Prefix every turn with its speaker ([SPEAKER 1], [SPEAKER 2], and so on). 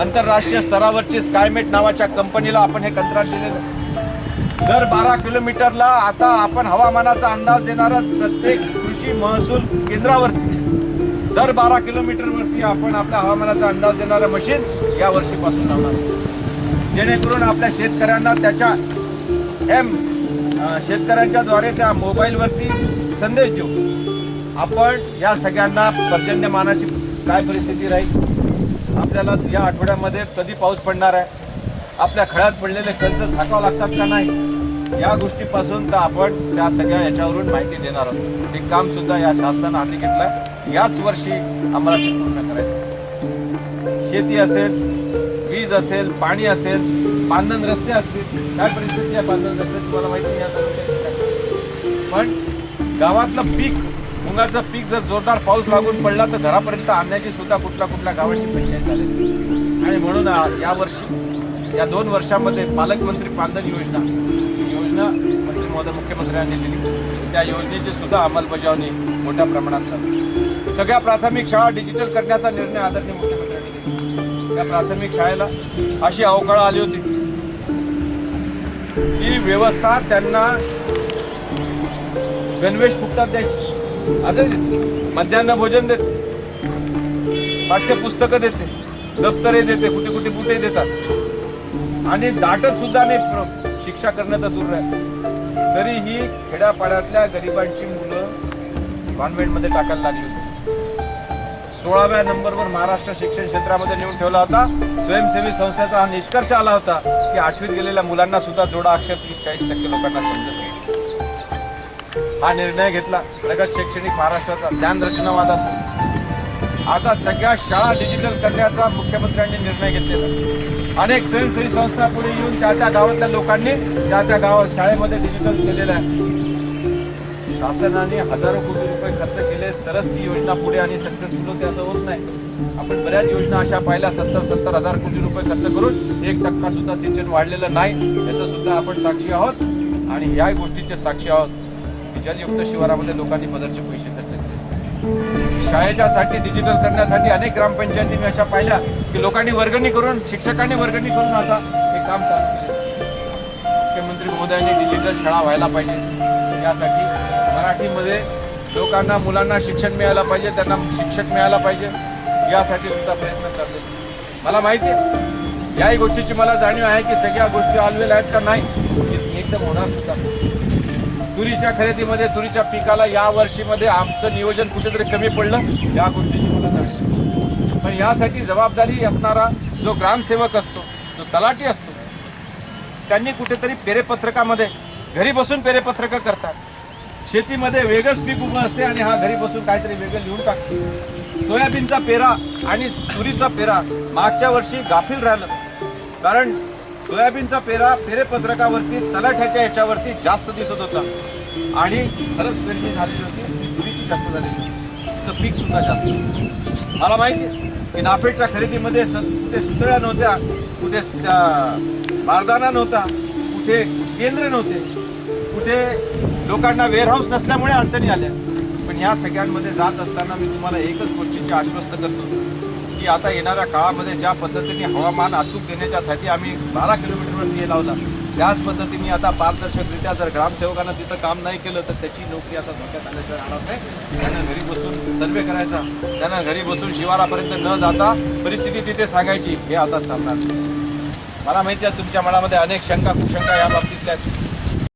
[SPEAKER 1] आंतरराष्ट्रीय स्तरावरची स्कायमेट नावाच्या कंपनीला आपण हे कंत्राट दिलेलं दर बारा किलोमीटरला आता आपण हवामानाचा अंदाज देणारा प्रत्येक कृषी महसूल केंद्रावरती. दर बारा किलोमीटरवरती आपण आपल्या हवामानाचा अंदाज देणारं मशीन या वर्षीपासून लावणार जेणेकरून आपल्या शेतकऱ्यांना त्याच्या एम अ, शेतकऱ्यांच्या द्वारे त्या मोबाईलवरती संदेश देऊ. आपण या सगळ्यांना पर्जन्यमानाची काय परिस्थिती राहील? आपल्याला या आठवड्यामध्ये कधी पाऊस पडणार आहे? आपल्या खळ्यात पडलेले कंच झाकावं लागतात का नाही? या गोष्टीपासून तर आपण त्या सगळ्या याच्यावरून माहिती देणार आहोत. हे काम सुद्धा या शासनानं हाती घेतलंय. याच वर्षी आम्हाला ते पूर्ण करायचं. शेती असेल वीज असेल पाणी असेल बांधण रस्ते असतील काय परिस्थिती आहे बांधण रस्ते? तुम्हाला माहिती या पण गावातलं पीक मुंगाचं पीक जर जोरदार पाऊस लागून पडला तर घरापर्यंत आणण्याची सुद्धा कुठल्या कुठल्या गावाची पंचायत झाली. आणि म्हणून या वर्षी या दोन वर्षामध्ये पालकमंत्री पानधन योजना योजना म्हणजे मंत्री महोदय मुख्यमंत्र्यांनी दिली. त्या योजनेची सुद्धा अंमलबजावणी मोठ्या प्रमाणात झाली. सगळ्या प्राथमिक शाळा डिजिटल करण्याचा निर्णय आदरणीय मुख्यमंत्र्यांनी घेतला त्या प्राथमिक शाळेला अशी अवकाळ आली होती. ही व्यवस्था त्यांना गणवेश फुकटात द्यायची. आजही मध्यान्ह भोजन देते. पाठ्यपुस्तकं देते. दप्तरे देते. कुठे कुठे बुटे देतात. आणि दाटत सुद्धा नाही. प्र- शिक्षा करणं तर दूर आहे तरीही खेड्यापाड्यातल्या गरिबांची मुलं कॉन्व्हेंटमध्ये टाकायला लागली होती. सोळाव्या नंबरवर महाराष्ट्र शिक्षण क्षेत्रामध्ये नेऊन ठेवला होता. स्वयंसेवी संस्थेचा हा निष्कर्ष आला होता की आठवीत गेलेल्या मुलांना सुद्धा जोडा अक्षर तीस चाळीस टक्के लोकांना समजत नाही. हा निर्णय घेतला. प्रगत शैक्षणिक महाराष्ट्राचा ज्ञान रचनावादाचा आता सगळ्या शाळा डिजिटल करण्याचा मुख्यमंत्र्यांनी निर्णय घेतलेला. अनेक स्वयंसेवी संस्था पुढे येऊन त्या त्या गावातल्या लोकांनी त्या त्या गावात शाळेमध्ये डिजिटल केलेलं आहे. शासनाने हजारो कोटी रुपये खर्च केले तरच ती योजना पुढे आणि सक्सेसफुल होते असं होत नाही. आपण बऱ्याच योजना अशा पाहिल्या सत्तर सत्तर हजार कोटी रुपये खर्च करून एक टक्का सुद्धा सिंचन वाढलेलं नाही याचं सुद्धा आपण साक्षी आहोत. आणि या गोष्टीचे साक्षी आहोत. की जलयुक्त शिवारामध्ये लोकांनी पदरचे पैसे खर्च केले. शाळेच्या साठी डिजिटल करण्यासाठी अनेक ग्रामपंचायतींनी अशा पाहिल्या की लोकांनी वर्गणी करून शिक्षकांनी वर्गणी करून आता हे काम चालू केले. मुख्यमंत्री महोदयांनी डिजिटल शाळा व्हायला पाहिजे. यासाठी मराठीमध्ये लोकांना मुलांना शिक्षण मिळायला पाहिजे त्यांना शिक्षक मिळायला पाहिजे. यासाठी सुद्धा प्रयत्न चालले. मला माहिती आहे. याही गोष्टीची मला जाणीव आहे की सगळ्या गोष्टी आलवेल आहेत का नाही एकदम होणार सुद्धा तुरीच्या खरेदीमध्ये तुरीच्या पिकाला या वर्षीमध्ये आमचं नियोजन कुठेतरी कमी पडलं या गोष्टीची मला जाणीव आहे. पण यासाठी जबाबदारी असणारा जो ग्रामसेवक असतो जो तलाठी असतो त्यांनी कुठेतरी पेरेपत्रकामध्ये घरी बसून पेरेपत्रकं करतात. शेतीमध्ये वेगळंच पीक उभं असते आणि हा घरी बसून काहीतरी वेगळं लिहून टाकतो. सोयाबीनचा पेरा आणि तुरीचा पेरा मागच्या वर्षी गाफील राहिलं. कारण सोयाबीनचा पेरा फेरेपत्रकावरती तलाठ्याच्या याच्यावरती जास्त दिसत होता. आणि खरंच पेरणी झालेली होती. तुरीची जास्त झालेली होती. तिचं पीक सुद्धा जास्त मला माहिती आहे की नाफेडच्या खरेदीमध्ये स- कुठे सुतळ्या नव्हत्या कुठे त्या बारदाना नव्हता कुठे केंद्र नव्हते कुठे लोकांना वेअरहाऊस नसल्यामुळे अडचणी आल्या. पण ह्या सगळ्यांमध्ये जात असताना मी तुम्हाला एकच गोष्टीची आश्वस्त करतो. की आता येणाऱ्या काळामध्ये ज्या पद्धतीने हवामान अचूक देण्याच्यासाठी आम्ही बारा किलोमीटरवर हे लावला. त्याच पद्धतीने आता पारदर्शकरित्या जर ग्रामसेवकांना तिथं काम नाही केलं तर त्याची नोकरी आता धोक्यात आल्याचं राहणार नाही. त्यांना घरी बसून सर्वे करायचा. त्यांना घरी बसून शिवारापर्यंत न जाता परिस्थिती तिथे सांगायची हे आता चालणार मला माहिती आहे तुमच्या मनामध्ये अनेक शंका कुशंका या बाबतीतल्या